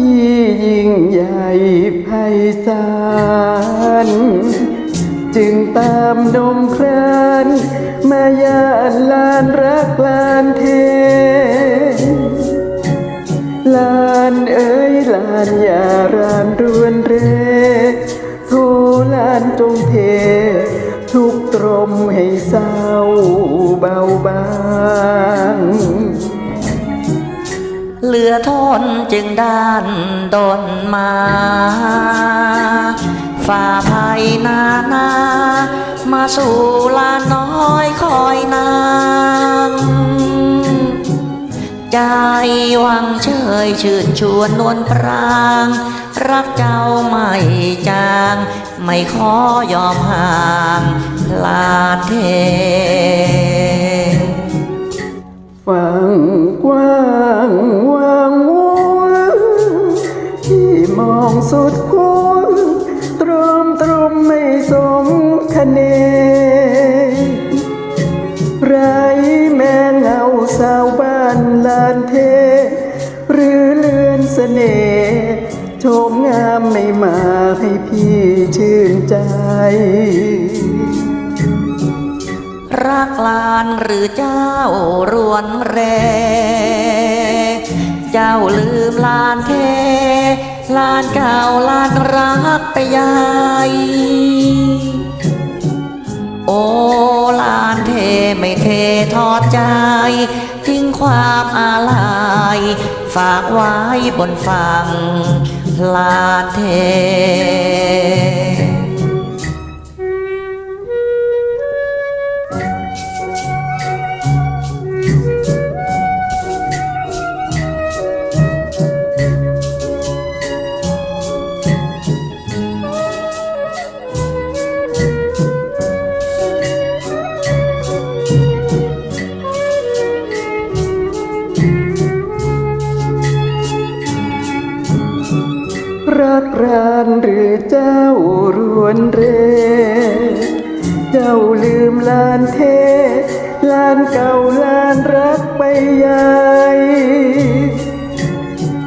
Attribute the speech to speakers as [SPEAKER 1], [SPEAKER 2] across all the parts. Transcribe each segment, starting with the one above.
[SPEAKER 1] ที่ยิ่งใหญ่ไพศาลจึงตามดมครานมายานลานรักลานเท ลานเอ้ยลานอย่ารานรวนเรโทลานจงเท ทุกตรมให้เศร้าเบาบาง
[SPEAKER 2] เหลือทนจึงด้านดนมาฝ่าภัยนานา มาสู่ลานน้อยคอยนางใจหวังเชยชื่นชวนนวลปราง รักเจ้าไม่จาง ไม่ขอยอมห่างลาเท
[SPEAKER 1] สุดขั้วตรมตรมไม่สมคะเน ไรแม่เงาสาวบ้านลานเท หรือเลือนเสน่ห์โฉมงามไม่มาให้พี่ชื่นใจ
[SPEAKER 2] รักลานหรือเจ้ารวนแร เจ้าลืมลานเท ลานเก่าลานรักไปยาย โอ้ลานเทไม่เททอดใจ ทิ้งความอาลัยฝากไว้บนฝั่งลานเท
[SPEAKER 1] รักรานหรือเจ้ารวนเร เจ้าลืมลานเท ลานเก่าลานรักไปใหญ่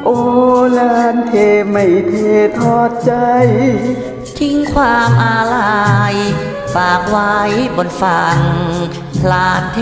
[SPEAKER 1] โอ้ลานเทไม่เททอดใจ
[SPEAKER 2] ทิ้งความอาลัยฝากไว้บนฝั่งลานเท